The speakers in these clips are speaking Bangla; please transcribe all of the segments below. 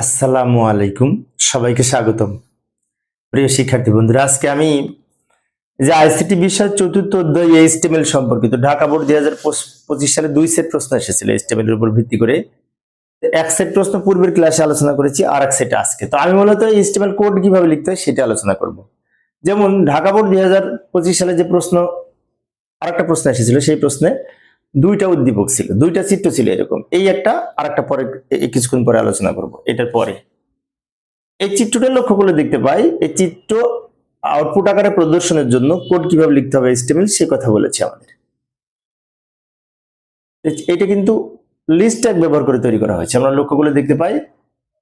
আসসালামু আলাইকুম। সবাইকে স্বাগতম। প্রিয় শিক্ষার্থী বন্ধুরা, আজকে আমি যে আইসিটি বিষয় চতুর্থ অধ্যায় এইচটিএমএল সম্পর্কিত ঢাকা বোর্ড দুই হাজার পঁচিশ সালে দুই সেট প্রশ্ন এসেছিল এইচটিএমএল এর উপর ভিত্তি করে। এক সেট প্রশ্ন পূর্বের ক্লাসে আলোচনা করেছি আর এক সেট আজকে। তো আমি মূলত এইচটিএমএল কোড কীভাবে লিখতে হয় সেটা আলোচনা করব। যেমন ঢাকা বোর্ড দুই হাজার পঁচিশ সালে যে প্রশ্ন আর একটা প্রশ্ন এসেছিল, সেই প্রশ্নে দুইটা উদ্দীপক ছিল, দুইটা চিত্র ছিল এরকম। এই একটা আর একটা পরে কিছুক্ষণ পরে আলোচনা করব, এটার পরে। এই চিত্রটা লক্ষ্য করলে দেখতে পাই, এই চিত্র আউটপুট আকারে প্রদর্শনের জন্য কোড কীভাবে লিখতে হবে এস্টিমেল সে কথা বলেছে আমাদের। এটা কিন্তু লিস্ট ট্যাগ ব্যবহার করে তৈরি করা হয়েছে। আমরা লক্ষ্য করলে দেখতে পাই,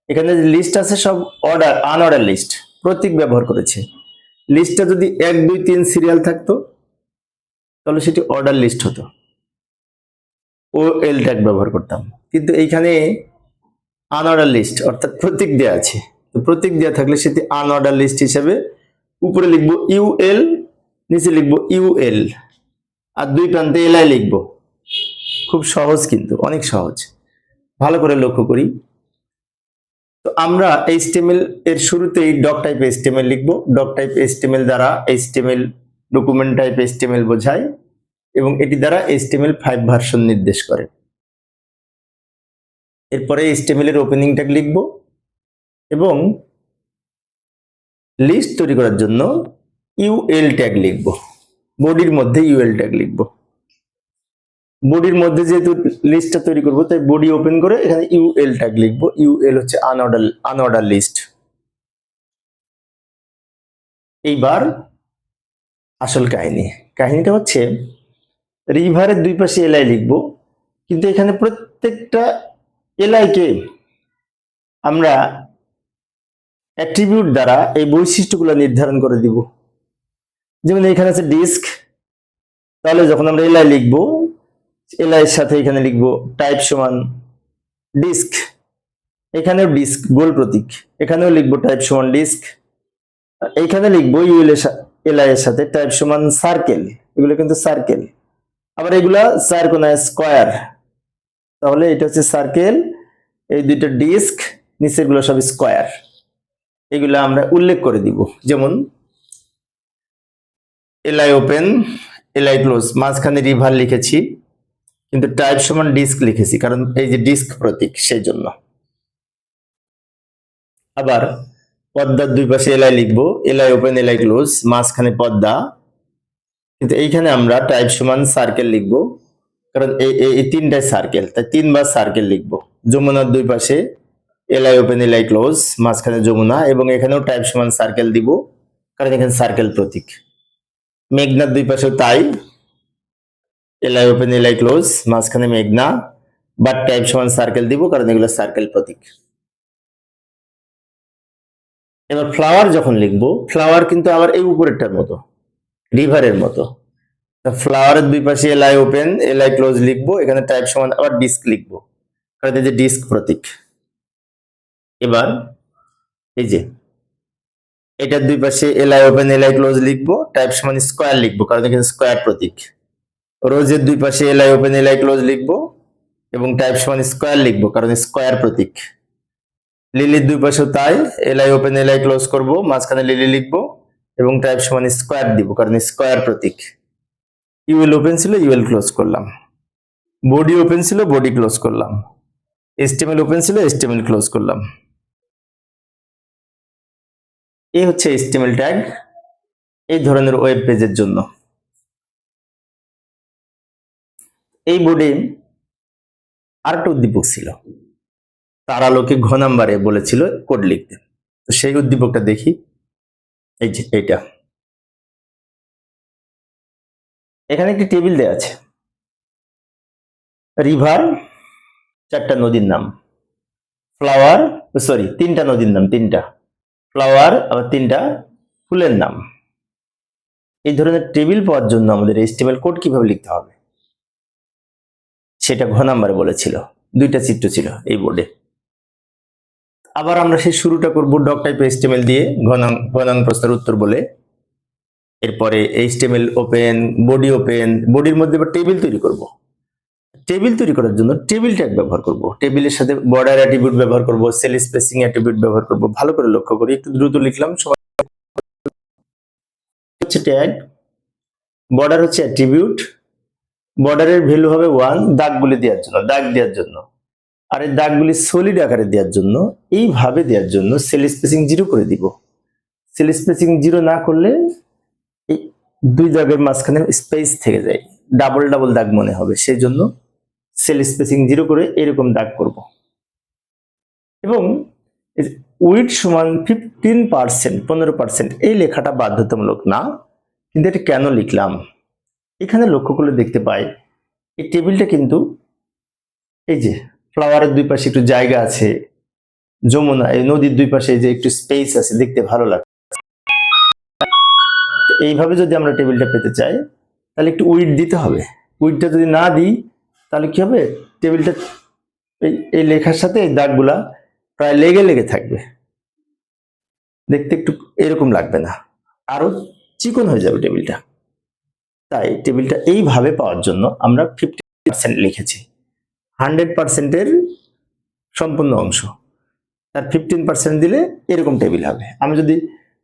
এখানে যে লিস্ট আছে সব অর্ডার আনঅর্ডার লিস্ট প্রতীক ব্যবহার করেছে। লিস্টটা যদি এক, দুই, তিন সিরিয়াল থাকতো, তাহলে সেটি অর্ডার লিস্ট হতো। ও এল ট্যাগ ব্যবহার করতাম। কিন্তু এইখানে আনঅর্ডার লিস্ট অর্থাৎ প্রতীক দেওয়া আছে। তো প্রতীক দেওয়া থাকলে সেটি আনঅর্ডার লিস্ট হিসাবে উপরে লিখব ইউএল নিচে লিখব ইউএল আর দুই প্রান্তে এলআই লিখব। খুব সহজ কিন্তু, অনেক সহজ। ভালো করে লক্ষ্য করি। তো আমরা এইচটিএমএল এর শুরুতেই ডক টাইপ এইচটিএমএল লিখব। ডক টাইপ এইচটিএমএল দ্বারা এইচটিএমএল ডকুমেন্ট টাইপ এইচটিএমএল বোঝায়। এবং এটি দ্বারা HTML ফাইভ ভার্সন নির্দেশ করে। এরপরে HTML এর ওপেনিং ট্যাগ লিখব এবং লিস্ট তৈরি করার জন্য ইউএল ট্যাগ লিখব। বডির মধ্যে ইউএল ট্যাগ লিখব। বডির মধ্যে যেহেতু লিস্টটা তৈরি করব, তাই বডি ওপেন করে এখানে ইউএল ট্যাগ লিখব। ইউএল হচ্ছে আনঅর্ডার আনঅর্ডার লিস্ট এইবার আসল কাহিনী। কাহিনীটা হচ্ছে রিভারের দুই পাশে এলআই লিখব। কিন্তু এখানে প্রত্যেকটা এলআইকে আমরা অ্যাট্রিবিউট দ্বারা এই বৈশিষ্ট্যগুলো নির্ধারণ করে দিব। যেমন এখানে আছে ডিস্ক তাহলে যখন আমরা এলআই লিখব এলআই এর সাথে এখানে লিখব টাইপ সমান ডিস্ক এখানেও ডিস্ক গোল প্রতীক, এখানেও লিখব টাইপ সমান ডিস্ক এইখানে লিখব ইউএল এলআই এর সাথে টাইপ সমান সার্কেল এগুলো কিন্তু সার্কেল আবার এগুলা চার স্কোয়ার তাহলে এটা হচ্ছে সার্কেল এই দুইটা ডিস্ক নিচেরগুলো সব স্কোয়ার এগুলো আমরা উল্লেখ করে দিব। যেমন এলআই ওপেন এলআই ক্লোজ মাঝখানে রিভার লিখেছি, কিন্তু টাইপ সমান ডিস্ক লিখেছি, কারণ এই যে ডিস্ক প্রতীক সেই জন্য আবার, পদ্মার দুই পাশে এলআই লিখব এলআই ওপেন এলআই ক্লোজ মাঝখানে পদ্মা কিন্তু এইখানে আমরা টাইপ সমান সার্কেল লিখব। কারণ এই তিনটাই সার্কেল তাই তিনবার সার্কেল লিখব। যমুনার দুই পাশে এলআই ওপেন এলআই ক্লোজ মাঝখানে যমুনা এবং এখানেও টাইপ সমান সার্কেল দিব, কারণ এখানে সার্কেল প্রতীক। মেঘনার দুই পাশেও তাই এলআই ওপেন এলআই ক্লোজ মাঝখানে মেঘনা বাট টাইপ সমান সার্কেল দিব, কারণ এগুলো সার্কেল প্রতীক। এবার ফ্লাওয়ার যখন লিখব ফ্লাওয়ার কিন্তু আবার এই উপরেরটার মতো। রিভারের মতো। ফ্লাওয়ারের দুই পাশে এলআই ওপেন এলআই ক্লোজ লিখব, এখানে টাইপ সমান আবার ডিস্ক লিখব। কারণ যে ডিস্ক প্রতীক। এবার এই যে, এটার দুই পাশে এলআই ওপেন এলআই ক্লোজ লিখব টাইপ সমান স্কোয়ার লিখব, কারণ এখানে স্কোয়ার প্রতীক। রোজের দুই পাশে এলআই ওপেন এলআই ক্লোজ লিখব, এবং টাইপ সমান স্কোয়ার লিখব, কারণ স্কোয়ার প্রতীক। লিলির দুই পাশে তাই এলআই ওপেন এলআই ক্লোজ করব, মাঝখানে লিলি লিখব। এবং টাইপ সমান স্কোয়ার দিব, কারণ স্কোয়ার প্রতীক। ইউএল ওপেন ছিল ইউএল ক্লোজ করলাম। বডি ওপেন ছিল বডি ক্লোজ করলাম। এসটিএমএল ওপেন ছিল এসটিএমএল ক্লোজ করলাম। এই হচ্ছে এসটিএমএল ট্যাগ এই ধরনের ওয়েব পেজের জন্য। এই বোর্ডে আরেকটা উদ্দীপক ছিল। তার আলোকে ঘ নাম্বারে বলেছিল কোড লিখতে। তো সেই উদ্দীপকটা দেখি। এই যে এইটা। এখানে একটি টেবিল দেওয়া আছে। রিভার চারটা নদীর নাম। ফ্লাওয়ার, সরি, তিনটা নদীর নাম, তিনটা। ফ্লাওয়ার, আবার তিনটা ফুলের নাম। এই ধরনের টেবিল পাওয়ার জন্য আমাদের এইচটিএমএল কোড কীভাবে লিখতে হবে? সেটা ঘ নাম্বারে বলেছিল। দুইটা চিত্র ছিল এই বোর্ডে। আবার আমরা সেই শুরুটা করব ডক টাইপ এইচটিএমএল দিয়ে ঘনাং ঘনাং প্রশ্নের উত্তর বলে। এরপরে এইচটিএমএল ওপেন বডি ওপেন বডির মধ্যে এবার টেবিল তৈরি করব। টেবিল তৈরি করার জন্য টেবিল ট্যাগ ব্যবহার করব। টেবিলের সাথে বর্ডার অ্যাট্রিবিউট ব্যবহার করব সেল স্পেসিং অ্যাট্রিবিউট ব্যবহার করব, ভালো করে লক্ষ্য করি একটু দ্রুত লিখলাম, সবাই হচ্ছে ট্যাগ বর্ডার হচ্ছে অ্যাট্রিবিউট বর্ডারের ভ্যালু হবে ওয়ান দাগগুলি দেওয়ার জন্য, দাগ দেওয়ার জন্য। আর এই দাগগুলি সলিড আকারে দেওয়ার জন্য, এইভাবে দেওয়ার জন্য সেল স্পেসিং জিরো করে দিব। সেল স্পেসিং জিরো না করলে এই দুই দাগের মাঝখানে স্পেস থেকে যায়। ডাবল ডাবল দাগ মনে হবে সেই জন্য সেল স্পেসিং জিরো করে এরকম দাগ করব। এবং উইট সমান ফিফটিন পার্সেন্ট পনেরো পার্সেন্ট এই লেখাটা বাধ্যতামূলক না, কিন্তু এটা কেন লিখলাম? এখানে লক্ষ্য করলে দেখতে পাই, এই টেবিলটা কিন্তু এই যে ফ্লাওয়ারের দুই পাশে একটু জায়গা আছে, যমুনা, এই নদীর দুই পাশে যে একটু স্পেস আছে, দেখতে ভালো লাগে। এইভাবে যদি আমরা টেবিলটা পেতে চাই, তাহলে একটু উইড দিতে হবে। উইডটা যদি না দিই, তাহলে কি হবে? টেবিলটা এই এই লেখার সাথে এই দাগগুলা প্রায় লেগে লেগে থাকবে। দেখতে একটু এরকম লাগবে না। আরও চিকন হয়ে যাবে টেবিলটা তাই টেবিলটা এইভাবে পাওয়ার জন্য আমরা ফিফটি পার্সেন্ট লিখেছি। হান্ড্রেড পার্সেন্টের সম্পূর্ণ অংশ। তার ফিফটিন পার্সেন্ট দিলে এরকম টেবিল হবে। আমি যদি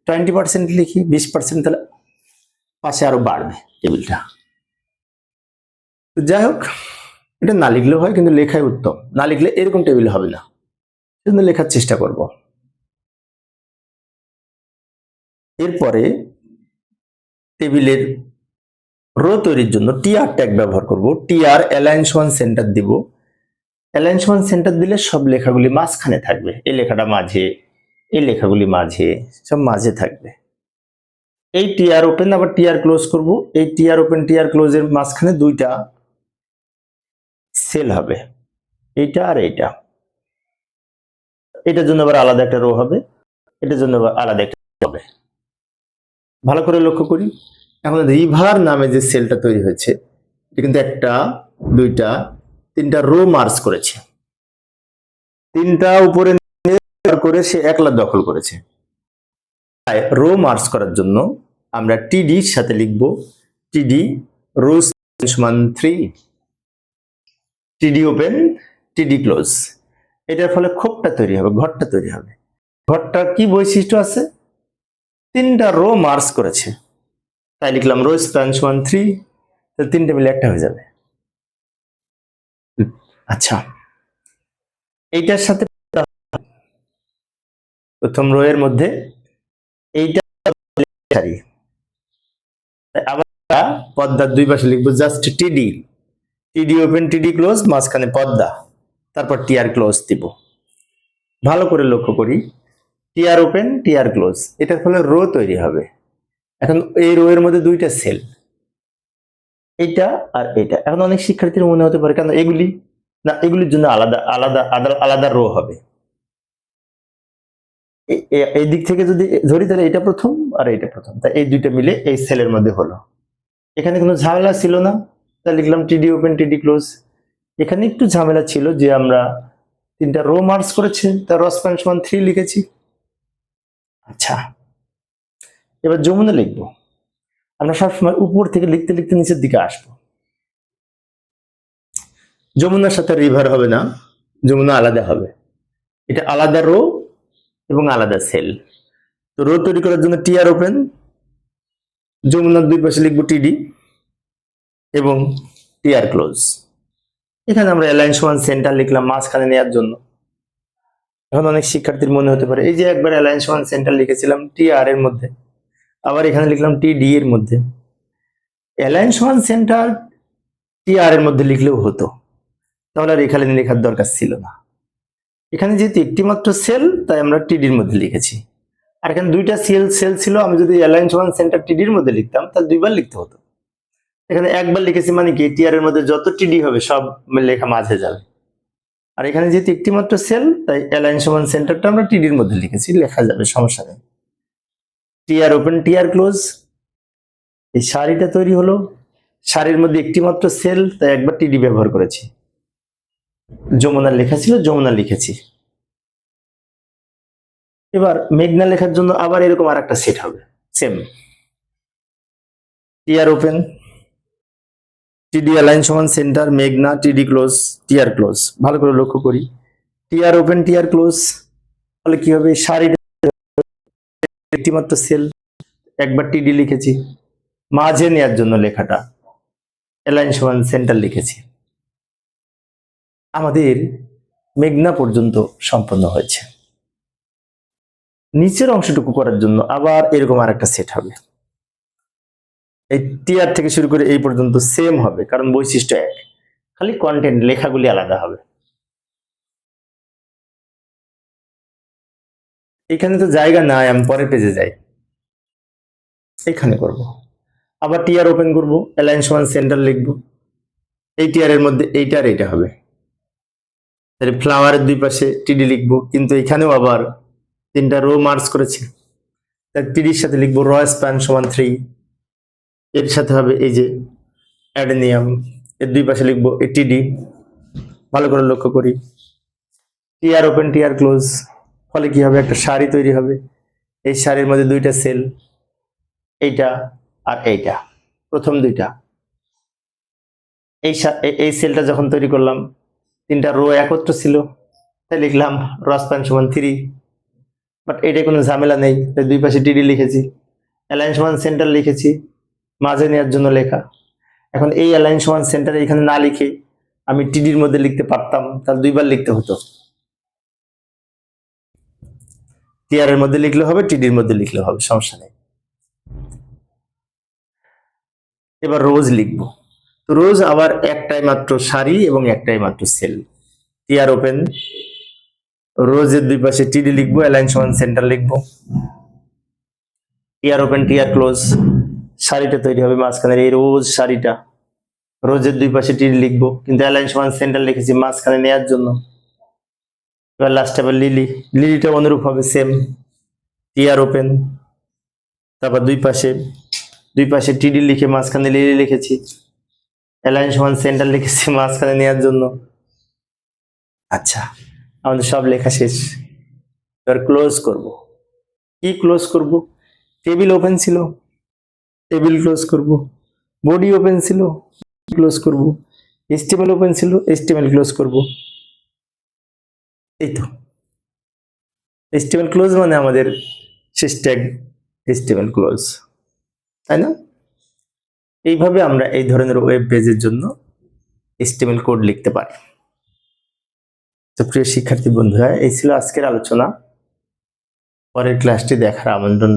টোয়েন্টি পার্সেন্ট লিখি, বিশ পার্সেন্ট, তাহলে পাশে আরও বাড়বে টেবিলটা। যাই হোক, এটা না লিখলেও হয়, কিন্তু লেখাই উত্তম। না লিখলে এরকম টেবিল হবে না। সেজন্য লেখার চেষ্টা করব। এরপরে টেবিলের রো তৈরির জন্য টিআর ট্যাগ ব্যবহার করব। টিআর অ্যালায়েন্স ওয়ান সেন্টার দিব। ওয়ান সেন্টার দিলে সব লেখাগুলি মাঝখানে থাকবে। এই লেখাটা মাঝে, এই লেখাগুলি মাঝে, সব মাঝে থাকবে। এই টিআর ওপেন আবার টিআর ক্লোজ করব। এই টিআর ওপেন টিআর ক্লোজের মাঝখানে দুইটা সেল হবে। এইটা আর এইটা। এটার জন্য আবার আলাদা একটা রো হবে। এটার জন্য আবার আলাদা একটা হবে। ভালো করে লক্ষ্য করি। এখন রিভার নামে যে সেলটা তৈরি হয়েছে, এটা কিন্তু একটা, দুইটা তিনটা রো মার্চ করেছে। তিনটা উপরে করে সে একলা দখল করেছে। তাই রো মার্চ করার জন্য আমরা টিডির সাথে লিখব টিডি রো সমান থ্রি টিডি ওপেন টিডি ক্লোজ এটার ফলে খোপটা তৈরি হবে, ঘরটা তৈরি হবে। ঘরটার কি বৈশিষ্ট্য আছে? তিনটা রো মার্চ করেছে। তাই লিখলাম রো স্প্যান সমান থ্রি তিনটে মিলে একটা হয়ে যাবে। আচ্ছা। এইটার সাথে প্রথম মধ্যে এইটা পদ্মার দুই পাশে লিখব জাস্ট টিডি টিডি ওপেন টিডি ক্লোজ মাঝখানে পদ্মা। তারপর টিআর ক্লোজ দিব। ভালো করে লক্ষ্য করি। টিআর ওপেন টিআর ক্লোজ এটার ফলে রো তৈরি হবে। এখন এই রো এর মধ্যে দুইটা সেল এটা আর এটা এখন অনেক শিক্ষার্থীর মনে হতে পারে, কেন এগুলি না, এগুলির জন্য আলাদা আলাদা আলাদা আলাদা রো হবে। এই দিক থেকে যদি ধরি, তাহলে এটা প্রথম আর এটা প্রথম। তাই এই দুইটা মিলে এই সেলের মধ্যে হলো। এখানে কোনো ঝামেলা ছিল না। তাই লিখলাম টিডি ওপেন টিডি ক্লোজ এখানে একটু ঝামেলা ছিল যে আমরা তিনটা রো মার্চ করেছে। তার রসপ্যান সমান থ্রি লিখেছি। আচ্ছা এবার যমুনা লিখব। আমরা সবসময় উপর থেকে লিখতে লিখতে নিচের দিকে আসব। যমুনার সাথে রিভার হবে না, যমুনা আলাদা হবে। এটা আলাদা রো এবং আলাদা সেল তো রো তৈরি করার জন্য টিআর ওপেন যমুনার দুই পাশে লিখব টিডি এবং টিআর ক্লোজ এখানে আমরা অ্যালায়েন্স ওয়ান সেন্টার লিখলাম মাঝখানে নেওয়ার জন্য। এখন অনেক শিক্ষার্থীর মনে হতে পারে, এই যে একবার অ্যালায়েন্স ওয়ান সেন্টার লিখেছিলাম টিআর এর মধ্যে, আবার এখানে লিখলাম টিডি এর মধ্যে। অ্যালায়েন্স ওয়ান সেন্টার টিআর এর মধ্যে লিখলেও হতো। তাহলে আর এখানে লেখার দরকার ছিল না। এখানে যেহেতু একটি মাত্র সেল তাই আমরা টিডির মধ্যে লিখেছি। আর এখানে দুইটা সেল সেল ছিল, আমি যদি অ্যালায়েন্স ওয়ান সেন্টার টিডির মধ্যে লিখতাম, তাহলে দুইবার লিখতে হতো। এখানে একবার লিখেছি মানে কি টিআর এর মধ্যে যত টিডি হবে, সব লেখা মাঝে যাবে। আর এখানে যেহেতু একটি মাত্র সেল তাই অ্যালায়েন্স ওয়ান সেন্টারটা আমরা টিডির মধ্যে লিখেছি, লেখা যাবে, সমস্যা নেই। টিআর ওপেন টিআর ক্লোজ এই শাড়িটা তৈরি হলো। শাড়ির মধ্যে একটি মাত্র সেল তাই একবার টিডি ব্যবহার করেছি। যমুনা লেখা ছিল, যমুনা লিখেছি। এবার মেঘনা লেখার জন্য আবার এরকম আর একটা সেট হবে same TR open TD align সমান সেন্টার মেঘনা টিডি ক্লোজ টিআর ক্লোজ ভালো করে লক্ষ্য করি। টিআর ওপেন টিআর ক্লোজ তাহলে কি হবে? একটিমাত্র সেল একবার টিডি লিখেছি। মাঝে নেয়ার জন্য লেখাটা অ্যালাইন সমান সেন্টার লিখেছি। আমাদের মেঘনা পর্যন্ত সম্পন্ন হয়েছে। নিচের অংশটুকু করার জন্য আবার এরকম আর একটা সেট হবে। এই টিআর থেকে শুরু করে এই পর্যন্ত সেম হবে, কারণ বৈশিষ্ট্য এক। খালি কন্টেন্ট লেখাগুলি আলাদা হবে। এখানে তো জায়গা নাই, আমি পরের পেজে যাই। এখানে করব। আবার টিআর ওপেন করব অ্যালাইন সমান সেন্টার লিখব। এই টিআর এর মধ্যে এইটা আর এইটা হবে। তাহলে ফ্লাওয়ারের দুই পাশে টিডি লিখব, কিন্তু এখানেও আবার তিনটা রো মার্চ করেছে। তার টিডির সাথে লিখব র স্প্যান সমান থ্রি এর সাথে হবে এই যে অ্যাডেনিয়াম এর দুই পাশে লিখব এ টিডি ভালো করে লক্ষ্য করি। টিআর ওপেন টিআর ক্লোজ ফলে কি হবে? একটা শাড়ি তৈরি হবে। এই শাড়ির মধ্যে দুইটা সেল এইটা আর এইটা। প্রথম দুইটা। এই এই সেলটা যখন তৈরি করলাম তিনটা রো একত্র ছিল। তাই লিখলাম রসপ্যান সমান থ্রি বাট এটা কোনো ঝামেলা নেই। তাই দুই পাশে ডিডি লিখেছি। অ্যালাইন সমান সেন্টার লিখেছি। মাঝে নেওয়ার জন্য লেখা। এখন এই অ্যালাইন সমান সেন্টার এখানে না লিখে আমি টিডির মধ্যে লিখতে পারতাম, তাহলে দুইবার লিখতে হতো। টিআর এর মধ্যে লিখলে হবে টিডির মধ্যে লিখলে হবে, সমস্যা নেই। এবার রোজ লিখব। রোজ আবার একটাই মাত্র শাড়ি এবং একটাই মাত্র সেল। টিআর ওপেন রোজের দুই পাশে টিডি লিখব অ্যালাইন সমান সেন্টার লিখব। টিআর ওপেন টিআর ক্লোজ শাড়িটা তৈরি হবে মাঝখানের এই রোজ শাড়িটা। রোজের দুই পাশে টিডি লিখব, কিন্তু অ্যালাইন সমান সেন্টার লিখেছি মাঝখানে নেয়ার জন্য। এবার লাস্ট আবার লিলি লিলিটা অনুরূপ হবে সেম টিআর ওপেন তারপর দুই পাশে দুই পাশে টিডি লিখে মাঝখানে লিলি লিখেছি। অ্যালাইন সমান সেন্টার লিখেছি মাঝখানে নেওয়ার জন্য। আচ্ছা। আমাদের সব লেখা শেষ। এবার ক্লোজ করব। কি ক্লোজ করব? টেবিল ওপেন ছিল। টেবিল ক্লোজ করব। বডি ওপেন ছিল। ক্লোজ করব। এস্টিমেল ওপেন ছিল। এস্টিমেল ক্লোজ করব। এই তো। এস্টিমেল ক্লোজ মানে আমাদের শেষ ট্যাগ এস্টিমেল ক্লোজ তাই না? এইভাবে আমরা এই ধরনের ওয়েব পেজের জন্য এস্টিমেল কোড লিখতে পারি। তো প্রিয় শিক্ষার্থী বন্ধুরা, এই ছিল আজকের আলোচনা। পরের ক্লাসটি দেখার আমন্ত্রণ